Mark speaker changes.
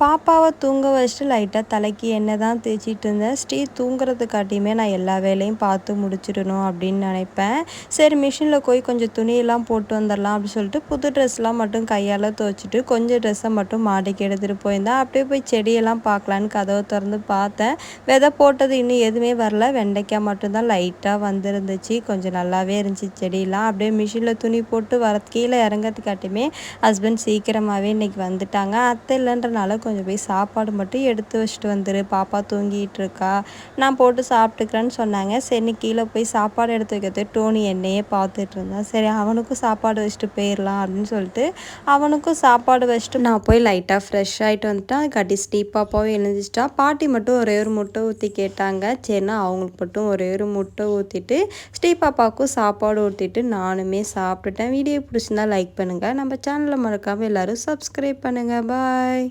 Speaker 1: பாப்பாவை தூங்க வச்சுட்டு லைட்டாக தலைக்கு எண்ணெய் தான் தேய்ச்சிட்டு இருந்தேன். ஸ்ரீ தூங்குறதுக்காட்டியுமே நான் எல்லா வேலையும் பார்த்து முடிச்சிடணும் அப்படின்னு நினைப்பேன். சரி மிஷினில் போய் கொஞ்சம் துணியெல்லாம் போட்டு வந்துடலாம் அப்படின்னு சொல்லிட்டு புது ட்ரெஸ்லாம் மட்டும் கையால் துவச்சிட்டு கொஞ்சம் ட்ரெஸ்ஸை மட்டும் மாடிக்கு எடுத்துகிட்டு போயிருந்தேன். அப்படியே போய் செடியெல்லாம் பார்க்கலான்னு கதவை திறந்து பார்த்தேன். விதை போட்டது இன்னும் எதுவுமே வரல. வெண்டைக்காய் மட்டும்தான் லைட்டாக வந்துருந்துச்சு. கொஞ்சம் நல்லாவே இருந்துச்சு செடியெல்லாம். அப்படியே மிஷினில் துணி போட்டு வர கீழே இறங்கிறதுக்காட்டியுமே ஹஸ்பண்ட் சீக்கிரமாகவே இன்றைக்கி வந்துட்டாங்க. அத்தை இல்லைன்றனால கொஞ்சம் போய் சாப்பாடு மட்டும் எடுத்து வச்சுட்டு வந்துரு. பாப்பா தூங்கிட்டு இருக்கா நான் போட்டு சாப்பிட்டுக்கிறேன்னு சொன்னாங்க. சரி கீழே போய் சாப்பாடு எடுத்து வைக்கிறது டோனி என்னையே பார்த்துட்டு இருந்தான் சரி அவனுக்கும் சாப்பாடு வச்சுட்டு போயிடலாம் அப்படின்னு சொல்லிட்டு அவனுக்கும் சாப்பாடு வச்சுட்டு நான் போய் லைட்டாக ஃப்ரெஷ் ஆகிட்டு வந்துட்டேன். கட்டி ஸ்டீப் பாப்பாவும் பாட்டி மட்டும் ஒரே ஒரு முட்டை ஊற்றி கேட்டாங்க. சரினா அவங்களுக்கு மட்டும் ஒரே ஒரு முட்டை ஊற்றிட்டு ஸ்டீ பாப்பாவுக்கும் சாப்பாடு ஊற்றிட்டு நானுமே சாப்பிட்டுட்டேன். வீடியோ பிடிச்சிருந்தா லைக் பண்ணுங்கள் நம்ம சேனலில் மறக்காமல் எல்லோரும் சப்ஸ்கிரைப் பண்ணுங்கள் பாய்